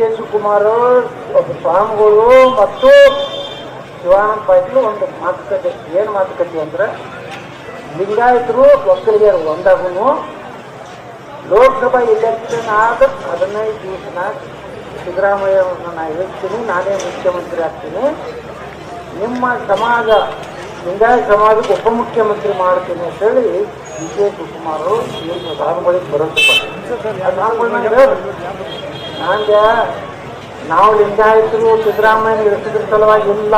K Shivakumar ಸ್ವಾಮಿಗಳು ಮತ್ತು ಶಿವಾನಂದ ಪಾಟೀಲ್ ಒಂದು ಮಾತುಕತೆ. ಏನು ಮಾತುಕತೆ ಅಂದ್ರೆ ಲಿಂಗಾಯತರು ಒಕ್ಕಲಿಗರು ಒಂದಾಗೂ ಲೋಕಸಭಾ ಎಲೆಕ್ಷನ್ ಆದ ಹದಿನೈದು ದಿವಸನ ಸಿದ್ದರಾಮಯ್ಯವನ್ನು ನಾನು ಹೇಳ್ತೀನಿ ನಾನೇ ಮುಖ್ಯಮಂತ್ರಿ ಆಗ್ತೀನಿ. ನಿಮ್ಮ ಸಮಾಜ ಲಿಂಗಾಯತ ಸಮಾಜಕ್ಕೆ ಉಪಮುಖ್ಯಮಂತ್ರಿ ಮಾಡ್ತೀನಿ ಅಂತೇಳಿ ಡಿ ಕೆ ಶಿವಕುಮಾರ್ ಏನು ಸ್ವಾಮಿಗಳಿಗೆ ಬರೋದು ನಂಗೆ ನಾವು ಲಿಂಗಾಯತರು ಸಿದ್ದರಾಮಯ್ಯ ಇಳಿಸಿದ್ರ ಸಲುವಾಗಿ ಇಲ್ಲ.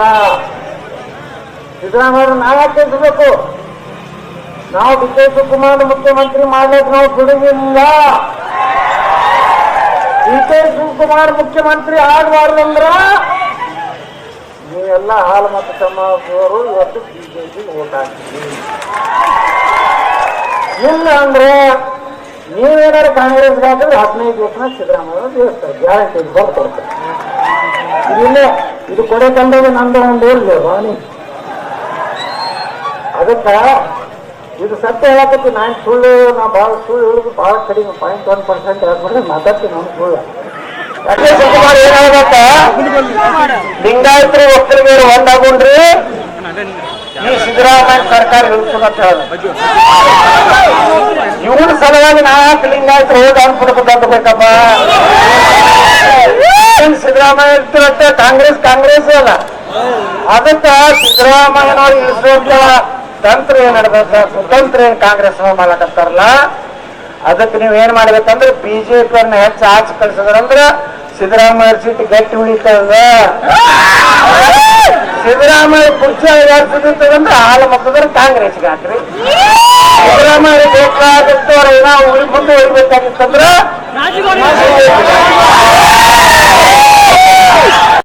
ಸಿದ್ದರಾಮಯ್ಯ ನಾವ್ಯಾಕೆ ಇರ್ಬೇಕು ನಾವು ಡಿ ಕೆ ಮುಖ್ಯಮಂತ್ರಿ ಮಾಡ್ಲಿಕ್ಕೆ ನಾವು ಬಿಡುವಿಲ್ಲ ಡಿ ಕೆ ಶಿವಕುಮಾರ್ ಮುಖ್ಯಮಂತ್ರಿ ಆಗಬಾರ್ದಂದ್ರ ನೀವೆಲ್ಲ ಹಾಲು ಮತ್ತು ಸಮಾಜದವರು ಇವತ್ತು ಬಿಜೆಪಿ ಓಟ್ ಹಾಕ್ತೀವಿ ಇಲ್ಲ ಅಂದ್ರೆ ನೀವೇನಾದ್ರು ಕಾಂಗ್ರೆಸ್ ಹಾಕಿದ್ರೆ ಹದಿನೈದು ದಿವಸ ಸಿದ್ದರಾಮಯ್ಯ ದೇವಸ್ಥಾನ, ಗ್ಯಾರಂಟಿ ಬಂದು ಕೊಡ್ತಾರೆ. ಇದು ಕೊಡೆ ಕಂಡದ ನಂದು ಒಂದು ಇಲ್ಲ ಬಾನಿ ಅದಕ್ಕ ಇದು ಸತ್ಯ ಹೇಳಕತ್ತಿ ನಾನು ಸುಳ್ಳು ನಾ ಭಾಳ ಸುಳ್ಳು ಹೇಳುದು ಭಾಳ ಕಡಿಮೆ ಪಾಯಿಂಟ್ ಒನ್ ಪರ್ಸೆಂಟ್ ಹೇಳ್ಬಿಟ್ರೆ ಮಾತಾಡ್ತೀನಿ ನಾನು ಸುಳ್ಳು. ಲಿಂಗಾಯತ್ರಿ ಶಿವಕುಮಾರ್ ಏನ್ ಹೇಳ್ಬೇಕ ಲಿಂಗಾಯತರು ಒಕ್ಕಲಿಗರು ಒಂದಾಗುಂಡ್ರಿ, ಈ ಸಿದ್ದರಾಮಯ್ಯ ಸರ್ಕಾರ ಇವನ ಸಲುವಾಗಿ ನಾ ಫಿಲಿಂಗ್ ಲಿಂಗಾಯತರು ಹೋಗಿ ಅನ್ಬಿಡ್ಬೇಕು ಬೇಕಪ್ಪ. ಸಿದ್ದರಾಮಯ್ಯ ಇರ್ತಿರತ್ತೆ ಕಾಂಗ್ರೆಸ್ ಕಾಂಗ್ರೆಸ್ ಅಲ್ಲ. ಅದಕ್ಕ ಸಿದ್ದರಾಮಯ್ಯನವ್ರು ಇಳಿಸುವಂತ ತಂತ್ರ ಏನ್ ನಡ್ಬೇಕ ಸ್ವತಂತ್ರ ಏನ್ ಕಾಂಗ್ರೆಸ್ ಮಾಡಕತ್ತಾರಲ್ಲ? ಅದಕ್ಕೆ ನೀವ್ ಏನ್ ಮಾಡ್ಬೇಕಂದ್ರೆ ಬಿಜೆಪಿ ಅನ್ನ ಹೆಚ್ಚು ಆಚೆ ಕಳ್ಸಿದ್ರಂದ್ರ ಸಿದ್ದರಾಮಯ್ಯ ಸೀಟ್ ಗಟ್ಟಿ ಉಳಿತದ. ಸಿದ್ದರಾಮಯ್ಯ ಕುರ್ಚಿ ಅಂದ್ರೆ ಹಾಲು ಮತ್ತದ್ರೆ ಕಾಂಗ್ರೆಸ್ಗೆ ಹಾಕ್ರಿ. ಸಿದ್ದರಾಮಯ್ಯ ಬೇಕಾದಷ್ಟು ಅವ್ರ ಏನೋ ಉಳಿ ಮುಂದೆ ಹೋಗ್ಬೇಕಾಗಿತ್ತಂದ್ರ